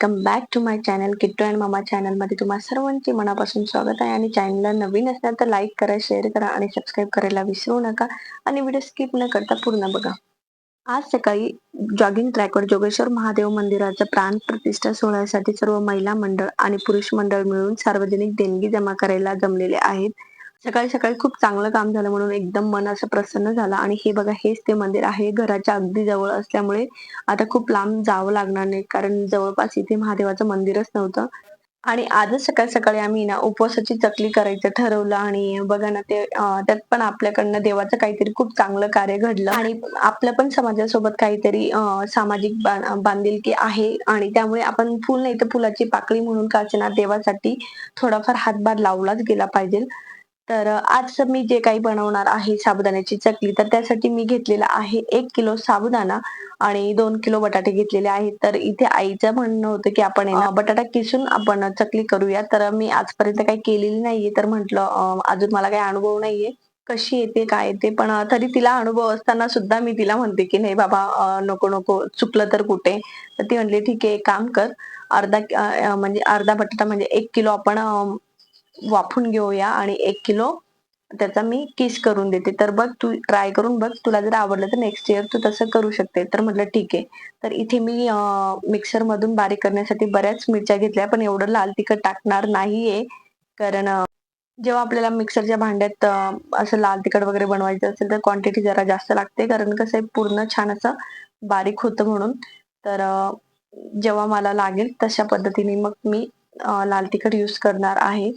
Welcome back to my channel Kittu and मामा चॅनलमध्ये तुम्हा सर्वांचे मनापासून स्वागत आहे. आणि चॅनलला नवीन असणार तर लाईक करा शेअर करा आणि सबस्क्राईब करायला विसरू नका. आणि व्हिडिओ स्किप न करता पूर्ण बघा. आज सकाळी जॉगिंग ट्रॅकवर जोगेश्वर महादेव मंदिराचा प्राण प्रतिष्ठा सोहळ्यासाठी सर्व महिला मंडळ आणि पुरुष मंडळ मिळून सार्वजनिक देणगी जमा करायला जमलेले आहेत. सकाळी सकाळी खूप चांगलं काम झालं म्हणून एकदम मन असं प्रसन्न झालं. आणि हे बघा हेच ते मंदिर आहे. घराच्या अगदी जवळ असल्यामुळे आता खूप लांब जावं लागणार नाही. कारण जवळपास इथे महादेवाचं मंदिरच नव्हतं. आणि आजच सकाळ सकाळी आम्ही ना उपवासाची चकली करायचं ठरवलं. आणि बघा ना ते त्यात पण आपल्याकडनं देवाचं काहीतरी खूप चांगलं कार्य घडलं. आणि आपल्या पण समाजासोबत काहीतरी सामाजिक बांधिलकी आहे. आणि त्यामुळे आपण फुल नाही तर फुलाची पाकळी म्हणून का देवासाठी थोडाफार हातभार लावलाच गेला पाहिजे. तर आज मी जे काही बनवणार आहे साबुदाण्याची चकली तर त्यासाठी मी घेतलेला आहे एक किलो साबुदाणा आणि दोन किलो बटाटे घेतलेले आहेत. तर इथे आईचं म्हणणं होतं की आपण बटाटा किसून आपण चकली करूया. तर मी आजपर्यंत काही केलेली नाहीये. तर म्हंटल अजून मला काही अनुभव नाहीये. कशी येते काय येते पण तरी तिला अनुभव असताना सुद्धा मी तिला म्हणते की नाही बाबा नको नको चुकलं तर कुठे? तर ती म्हणली ठीक आहे काम कर अर्धा म्हणजे अर्धा बटाटा म्हणजे एक किलो आपण वाफून घेऊया आणि एक किलो त्याचा मी किस करून देते. तर बघ तू ट्राय करून बघ तुला जर आवडलं तर नेक्स्ट इयर तू तसं करू शकते. तर म्हटलं ठीक आहे. तर इथे मी मिक्सर मधून बारीक करण्यासाठी बऱ्याच मिरच्या घेतल्या पण एवढं लाल तिखट टाकणार नाहीये. कारण जेव्हा आपल्याला मिक्सरच्या भांड्यात असं लाल तिखट वगैरे बनवायचं असेल तर क्वांटिटी जरा जास्त लागते. कारण कसं आहे पूर्ण छान असं बारीक होतं म्हणून. तर जेव्हा मला लागेल तशा पद्धतीने मग मी लाल तिखट यूज करणार आहे.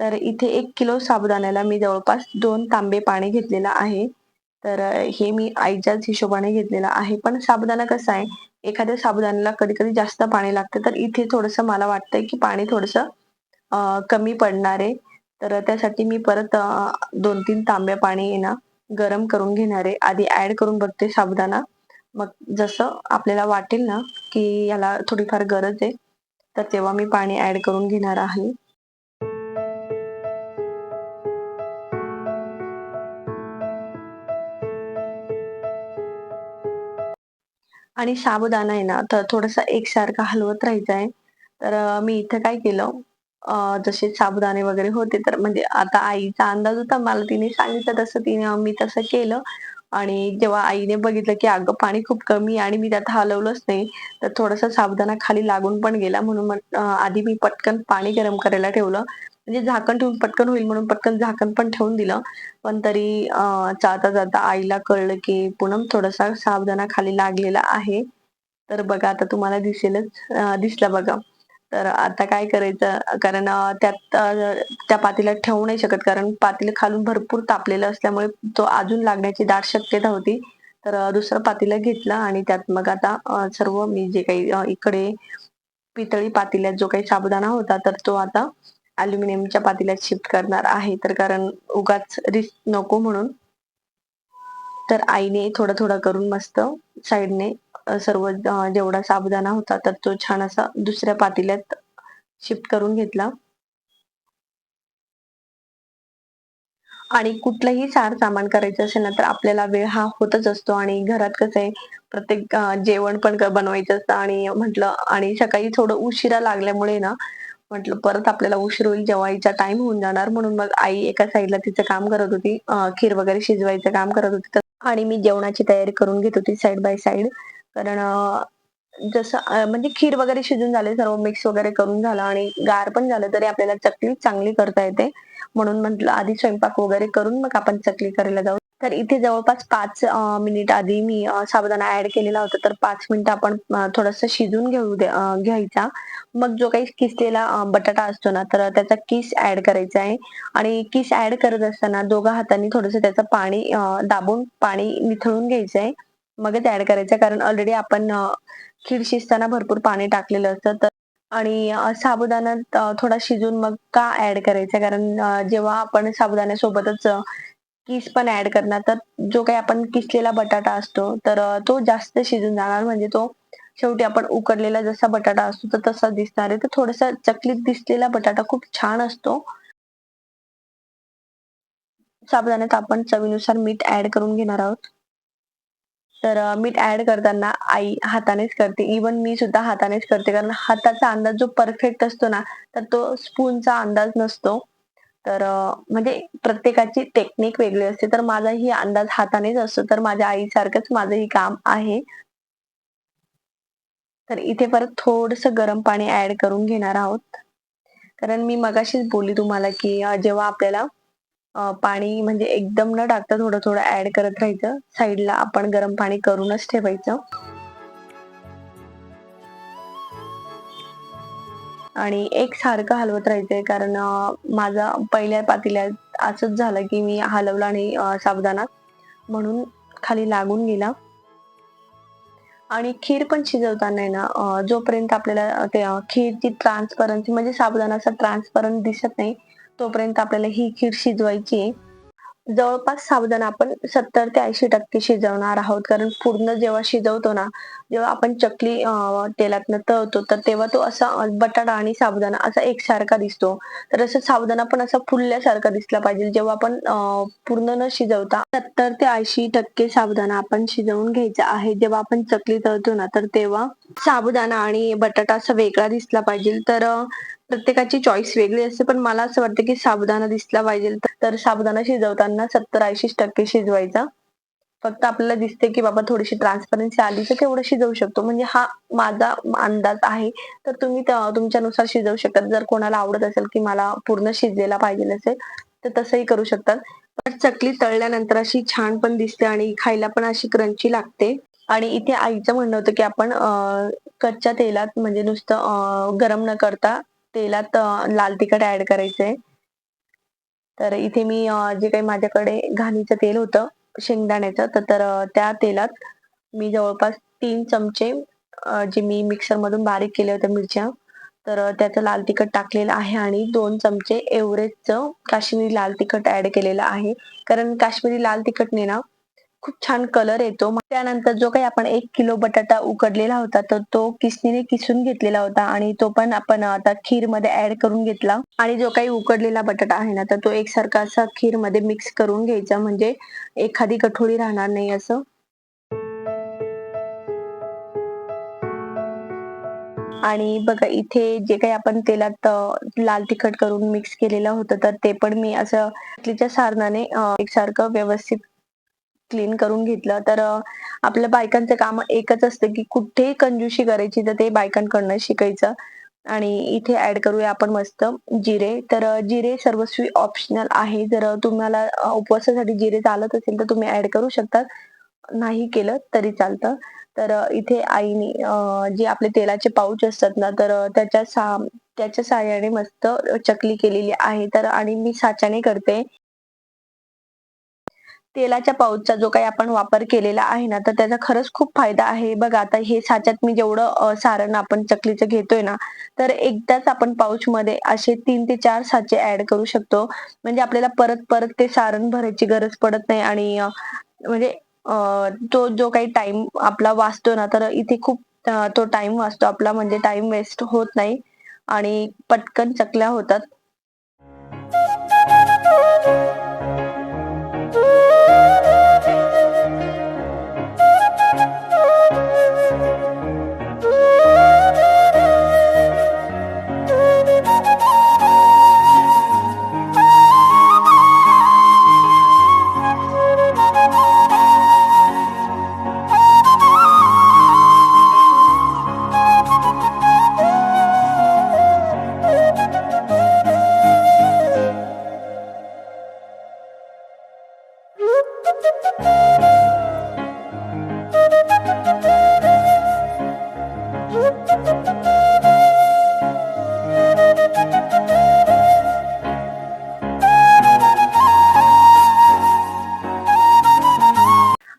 तर इथे एक किलो साबुदाण्याला मी जवळपास दोन तांबे पाणी घेतलेलं आहे. तर हे मी आईच्याच हिशोबाने घेतलेलं आहे. पण साबुदाणा कसा आहे? एखाद्या साबुदाण्याला कधी कधी जास्त पाणी लागतं. तर इथे थोडस मला वाटतंय की पाणी थोडस कमी पडणार आहे. तर त्यासाठी मी परत दोन तीन तांब्या पाणी ना गरम करून घेणार आहे. आधी ऍड करून बघते साबुदाणा. मग जसं आपल्याला वाटेल ना की याला थोडीफार गरज आहे तर तेव्हा मी पाणी ऍड करून घेणार आहे. आणि साबुदाणा आहे ना तर थोडासा एकसारखा हलवत राहायचा आहे तर मी इथं काय केलं जसे साबुदाणे वगैरे होते तर म्हणजे आता आईचा अंदाज होता मला तिने सांगितलं तसं तिने मी तसं केलं. आणि जेव्हा आईने बघितलं की अगं पाणी खूप कमी आणि मी त्यात हलवलंच नाही तर थोडासा साबुदाणा खाली लागून पण गेला म्हणून आधी मी पटकन पाणी गरम करायला ठेवलं. म्हणजे झाकण ठेवून पटकन होईल म्हणून पटकन झाकण पण ठेवून दिलं. पण तरी जाता जाता आईला कळलं की पूनम थोडासा साबुदाणा खाली लागलेला आहे. तर बघा आता तुम्हाला दिसेलच दिसला बघा. तर आता काय करायचं? कारण त्यात त्या पातीला ठेवू नाही शकत. कारण पातील खालून भरपूर तापलेलं असल्यामुळे तो अजून लागण्याची दाट शक्यता होती. तर दुसरं पातीला घेतलं आणि त्यात मग आता सर्व मी जे काही इकडे पितळी पातील्यात जो काही साबुदाणा होता तर तो आता अल्युमिनियमच्या पातील्यात शिफ्ट करणार आहे. तर कारण उगाच रिस्क नको म्हणून. तर आईने थोडं थोडं करून मस्त साईडने सर्व जेवढा साबुदाणा होता तर तो छान असा दुसऱ्या पातील्यात शिफ्ट करून घेतला. आणि कुठलंही सार सामान करायचं असेल ना तर आपल्याला वेळ हा होतच असतो. आणि घरात कसं आहे प्रत्येक जेवण पण बनवायचं असतं. आणि म्हटलं आणि सकाळी थोडं उशिरा लागल्यामुळे ना म्हटलं परत आपल्याला उशीर होईल जेवायचा टाइम होऊन जाणार. म्हणून मग आई एका साईडला तिचं काम करत होती खीर वगैरे शिजवायचं काम करत होती. आणि मी जेवणाची तयारी करून घेत होती साईड बाय साईड कारण जसं म्हणजे खीर वगैरे शिजून झाले सर्व मिक्स वगैरे करून झालं आणि गार पण झालं तरी आपल्याला चकली चांगली करता येते. म्हणून म्हटलं आधी स्वयंपाक वगैरे करून मग आपण चकली करायला जाऊ. तर इथे जवळपास पाच मिनिट आधी मी साबुदाणा ऍड केलेला होता. तर पाच मिनिट आपण थोडस शिजून घेऊ घ्यायचा. मग जो काही किसलेला बटाटा असतो ना तर त्याचा किस ऍड करायचा आहे. आणि किस ऍड करत असताना दोघा हातांनी थोडस त्याचं पाणी दाबून पाणी निथळून घ्यायचं आहे. मगच ऍड करायचं कारण ऑलरेडी आपण खीर शिजताना भरपूर पाणी टाकलेलं असतं. तर आणि साबुदाणा थोडा शिजून मग का ऍड करायचा कारण जेव्हा आपण साबुदाण्यासोबतच किस पण ऍड करणार तर जो काही आपण किसलेला बटाटा असतो तर तो जास्त शिजून जाणार. म्हणजे तो शेवटी आपण उकडलेला जसा बटाटा असतो तर तसा दिसणार आहे. तर थोडासा चकलीत दिसलेला बटाटा खूप छान असतो. साबुदाण्यात आपण चवीनुसार मीठ ऍड करून घेणार आहोत. तर मीठ ऍड करताना आई हातानेच करते. इवन मी सुद्धा हातानेच करते. कारण हाताचा अंदाज जो परफेक्ट असतो ना तर तो स्पूनचा अंदाज नसतो. तर म्हणजे प्रत्येकाची टेक्निक वेगळी असते. तर माझाही अंदाज हातानेच असतो. तर माझ्या आईसारखंच माझंही काम आहे. तर इथे परत थोडस गरम पाणी ऍड करून घेणार आहोत. कारण मी मगाशीच बोलली तुम्हाला की जेव्हा आपल्याला पाणी म्हणजे एकदम न टाकता थोडं थोडं ऍड करत राहायचं साईडला आपण गरम पाणी करूनच ठेवायचं. आणि एक सारखं हलवत राहायचंय. कारण माझा पहिल्या पातेल्यात असंच झालं की मी हलवला आणि साबदाना म्हणून खाली लागून गेला. आणि खीर पण शिजवताना आहे ना जोपर्यंत आपल्याला ते खीरची ट्रान्सपरन्सी म्हणजे साबुदाणा असा ट्रान्सपरंट दिसत नाही तोपर्यंत आपल्याला ही खीर शिजवायची आहे. जवळपास साबुदाणा आपण सत्तर ते ऐंशी टक्के शिजवणार आहोत. कारण पूर्ण जेव्हा शिजवतो ना जेव्हा आपण चकली तेलातनं तळतो तर तेव्हा तो असा बटाटा आणि साबुदाणा असा एकसारखा दिसतो. तर असं साबुदाणा पण असा फुलल्यासारखा दिसला पाहिजे. जेव्हा आपण पूर्ण न शिजवता सत्तर ते ऐंशी टक्के साबुदाणा आपण शिजवून घ्यायचा आहे. जेव्हा आपण चकली तळतो ना तर तेव्हा साबुदाणा आणि बटाटा असा वेगळा दिसला पाहिजे. तर प्रत्येकाची चॉईस वेगळी असते. पण मला असं वाटतं की साबुदाणा दिसला पाहिजे. तर साबुदाणा शिजवताना सत्तर ऐंशी टक्के शिजवायचा. फक्त आपल्याला दिसते की बाबा थोडीशी ट्रान्सपरन्सी आली तर तेवढं शिजवू शकतो. म्हणजे हा माझा अंदाज आहे. तर तुम्ही तुमच्यानुसार शिजवू शकता जर कोणाला आवडत असेल की मला पूर्ण शिजलेला पाहिजे असेल तर तसंही करू शकतात. पण चकली तळल्यानंतर अशी छान पण दिसते आणि खायला पण अशी क्रंची लागते. आणि इथे आईचं म्हणणं होतं की आपण कच्च्या तेलात म्हणजे नुसतं गरम न करता तेलात लाल तिखट ऍड करायचंय. तर इथे मी जे काही माझ्याकडे घाणीचं तेल होतं शेंगदाण्याचं तर तर त्या तेलात मी जवळपास तीन चमचे जे मी मिक्सरमधून बारीक केल्या होत्या मिरच्या तर त्याचं लाल तिखट टाकलेलं आहे आणि दोन चमचे एव्हरेजचं काश्मीरी लाल तिखट ऍड केलेलं आहे. कारण काश्मीरी लाल तिखटने ना खूप छान कलर येतो. मग त्यानंतर जो काही आपण एक किलो बटाटा उकडलेला होता तर तो किसनीने किसून घेतलेला होता आणि तो पण आपण आता खीरमध्ये ऍड करून घेतला. आणि जो काही उकडलेला बटाटा आहे ना तर तो एकसारखा असा खीरमध्ये मिक्स करून घ्यायचा. म्हणजे एखादी कठोळी राहणार नाही असं. आणि बघा इथे जे काही आपण तेलात लाल तिखट करून मिक्स केलेलं होतं तर ते पण मी असं चकलीच्या सारणाने एकसारखं व्यवस्थित क्लीन करून घेतलं तर आपल्या बायकांचं काम एकच असतं की कुठेही कंजूशी करायची तर ते बायकांकडनं शिकायचं. आणि इथे ऍड करूया आपण मस्त जिरे. तर जिरे सर्वस्वी ऑप्शनल आहे. जर तुम्हाला उपवासासाठी जिरे चालत असेल तर तुम्ही ऍड करू शकता. नाही केलं तरी चालतं. तर इथे आईने जे आपले तेलाचे पाऊच असतात ना तर त्याच्या सा त्याच्या साह्याने मस्त चकली केलेली आहे. तर आणि मी साच्याने करते. तेलाच्या पाऊचचा जो काही आपण वापर केलेला आहे ना तर त्याचा खरंच खूप फायदा आहे. बघा आता हे साच्यात मी जेवढं सारण आपण चकलीचं घेतोय ना तर एकदाच आपण पाऊच मध्ये असे तीन ते चार साचे ऍड करू शकतो. म्हणजे आपल्याला परत परत ते सारण भरायची गरज पडत नाही आणि म्हणजे तो जो काही टाइम आपला वाचतो ना तर इथे खूप तो टाइम वाचतो. आपला म्हणजे टाइम वेस्ट होत नाही आणि पटकन चकल्या होतात.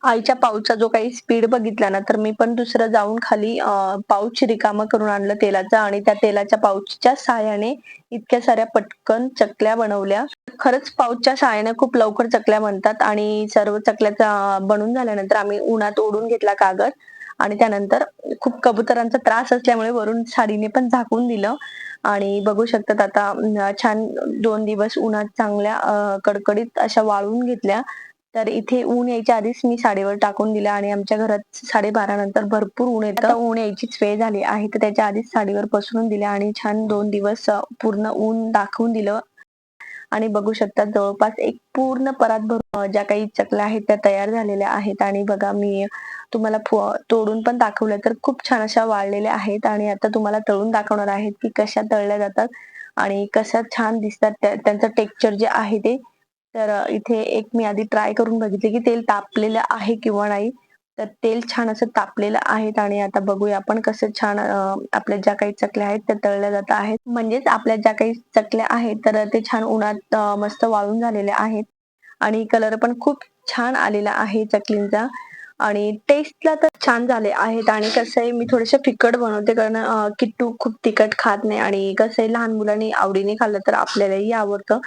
आईच्या पाऊचचा जो काही स्पीड बघितला ना तर मी पण दुसरं जाऊन खाली पाऊच रिकामा करून आणलं तेलाचा आणि त्या तेलाच्या पाऊचच्या सहाय्याने इतक्या साऱ्या पटकन चकल्या बनवल्या. खरंच पाऊचच्या सहाय्याने खूप लवकर चकल्या बनतात आणि सर्व चकल्याचा बनून झाल्यानंतर आम्ही उन्हात ओढून घेतला कागद आणि त्यानंतर खूप कबुतरांचा त्रास असल्यामुळे वरून साडीने पण झाकून दिलं. आणि बघू शकतात आता छान दोन दिवस उन्हात चांगल्या कडकडीत अशा वाळून घेतल्या. तर इथे ऊन यायच्या आधीच मी साडीवर टाकून दिलं आणि आमच्या घरात साडेबारा नंतर भरपूर ऊन येतं. ऊन यायचीच वेळ झाली आहे तर त्याच्या आधीच साडीवर पसरून दिल्या आणि छान दोन दिवस पूर्ण ऊन दाखवून दिलं. आणि बघू शकता जवळपास एक पूर्ण परात भरून अं, ज्या काही चकल्या आहेत त्या तयार झालेल्या आहेत. आणि बघा मी तुम्हाला तोडून पण दाखवलं तर खूप छान अशा वाळलेल्या आहेत आणि आता तुम्हाला तळून दाखवणार आहेत की कशा तळल्या जातात आणि कशा छान दिसतात त्या- त्यांचं टेक्स्चर जे आहे ते. तर इथे एक मी आधी ट्राय करून बघितले की तेल तापलेलं आहे किंवा नाही. तर तेल छान असं तापलेलं आहे आणि आता बघूया आपण कसं छान आपल्या ज्या काही चकल्या आहेत त्या तळल्या जात आहेत. म्हणजेच आपल्या ज्या काही चकल्या आहेत तर ते छान उन्हात मस्त वाळून झालेल्या आहेत. आणि कलर पण खूप छान आलेला आहे चकलींचा. आणि टेस्टला तर छान झाले आहेत आणि कसं आहे मी थोडेसे फिकट बनवते कारण किट्टू खूप तिखट खात नाही आणि कसं आहे लहान मुलांनी आवडीने खाल्लं तर आपल्यालाही आवडतं.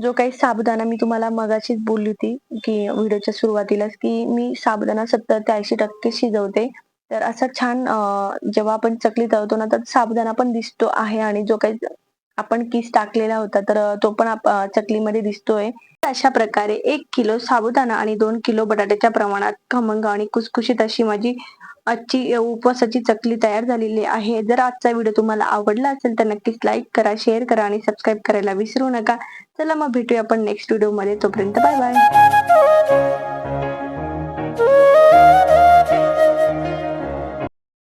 जो काही साबुदाणा मी तुम्हाला मगाशीच बोलली होती की व्हिडिओच्या सुरुवातीलाच की मी साबुदाणा सत्तर ते ऐंशी टक्के शिजवते. तर असा छान जेव्हा आपण चकली तळतो ना तर साबुदाणा पण दिसतो आहे आणि जो काही आपण किस टाकलेला होता तर तो पण चकलीमध्ये दिसतोय. अशा प्रकारे एक किलो साबुदाणा आणि दोन किलो बटाट्याच्या प्रमाणात खमंग आणि कुसकुशीत अशी माझी आजची उपवासाची चकली तयार झालेली आहे. जर आजचा व्हिडिओ तुम्हाला आवडला असेल तर नक्कीच लाईक करा शेअर करा आणि सबस्क्राईब करायला विसरू नका. चला मग भेटूया आपण नेक्स्ट व्हिडिओमध्ये तोपर्यंत बाय बाय